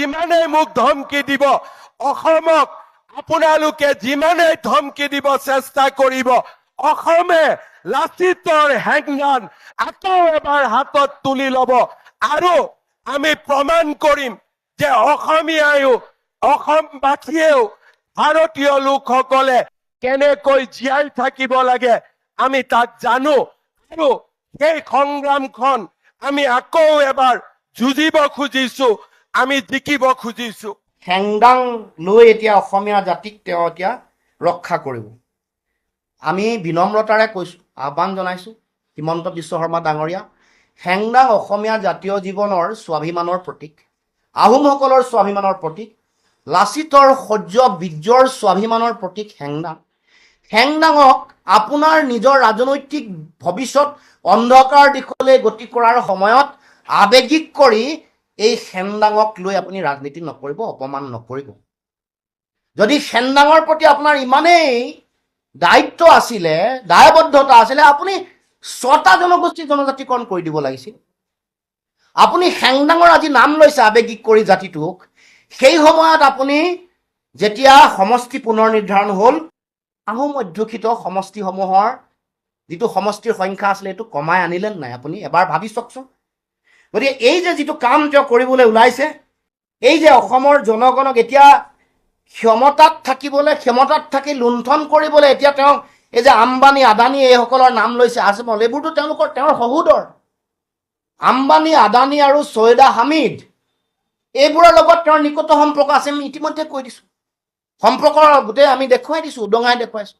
যিমানেই মোক ধমকি দিব, অসমক আপোনালোকে যিমানেই ধমকি দিব, চেষ্টা কৰিব। অসমে লাচিতৰ হেংদান আকৌ এবাৰ হাতত তুলি ল'ব আৰু আমি প্ৰমাণ কৰিম যে অসমীয়ায়ো, অসমবাসীয়েও ভাৰতীয় লোকসকলে কেনেকৈ জীয়াই থাকিব লাগে, আমি তাক জানো আৰু সেই সংগ্ৰামখন আমি আকৌ এবাৰ যুঁজিব খুজিছো। আমি জিকিব খুজিছো। হেংদাং লৈ এতিয়া অসমীয়া জাতিক তেওঁ এতিয়া ৰক্ষা কৰিব। আমি বিনম্ৰতাৰে কৈছোঁ আহ্বান জনাইছোঁ হিমন্ত বিশ্ব শৰ্মা ডাঙৰীয়া হেংদাং অসমীয়া জাতীয় জীৱনৰ স্বাভিমানৰ প্ৰতীক আহোমসকলৰ স্বাভিমানৰ প্ৰতীক লাচিতৰ সৌৰ্য বীৰ্যৰ স্বাভিমানৰ প্ৰতীক হেংদাং হেংদাঙক আপোনাৰ নিজৰ ৰাজনৈতিক ভৱিষ্যত অন্ধকাৰ দিশলৈ গতি কৰাৰ সময়ত আৱেগিক কৰি এই হেংদাঙক লৈ আপুনি ৰাজনীতি নকৰিব অপমান নকৰিব। যদি হেংদাঙৰ প্ৰতি আপোনাৰ ইমানেই দায়িত্ব আছিলে দায়বদ্ধতা আছিলে আপুনি ছটা জনগোষ্ঠী জনজাতিকৰণ কৰি দিব লাগিছিল। আপুনি হেংদাঙৰ আজি নাম লৈছে আৱেগিক কৰি জাতিটোক সেই সময়ত আপুনি যেতিয়া সমষ্টি পুনৰ নিৰ্ধাৰণ হ'ল আহোম অধ্যুষিত সমষ্টিসমূহৰ যিটো সমষ্টিৰ সংখ্যা আছিলে সেইটো কমাই আনিলে নাই আপুনি এবাৰ ভাবি চাওকচোন। গতিকে এই যে যিটো কাম তেওঁ কৰিবলৈ ওলাইছে এই যে অসমৰ জনগণক এতিয়া ক্ষমতাত থাকিবলৈ ক্ষমতাত থাকি লুণ্ঠন কৰিবলৈ এতিয়া তেওঁ এই যে আম্বানী আদানী এইসকলৰ নাম লৈছে আজমল এইবোৰতো তেওঁলোকৰ তেওঁৰ সহোদৰ। আম্বানী আদানী আৰু ছয়দা হামিদ এইবোৰৰ লগত তেওঁৰ নিকট সম্পৰ্ক আছে আমি ইতিমধ্যে কৈ দিছোঁ। সম্পৰ্কৰ গোটেই আমি দেখুৱাই দিছোঁ উদঙাই দেখুৱাইছোঁ।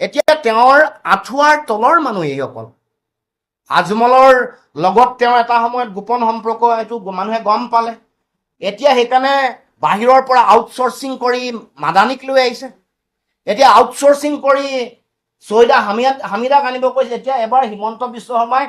এতিয়া তেওঁৰ আঁঠুৱাৰ তলৰ মানুহ এইসকল। আজমলৰ লগত তেওঁ এটা সময়ত গোপন সম্পৰ্ক এইটো মানুহে গম পালে। এতিয়া সেইকাৰণে বাহিৰৰ পৰা আউটচৰ্চিং কৰি মাদানীক লৈ আহিছে। এতিয়া আউটচৰ্চিং কৰি ছয়দা হামিয়াত হামিদাক আনিব কৈছে এতিয়া এবাৰ হিমন্ত বিশ্ব শৰ্মাই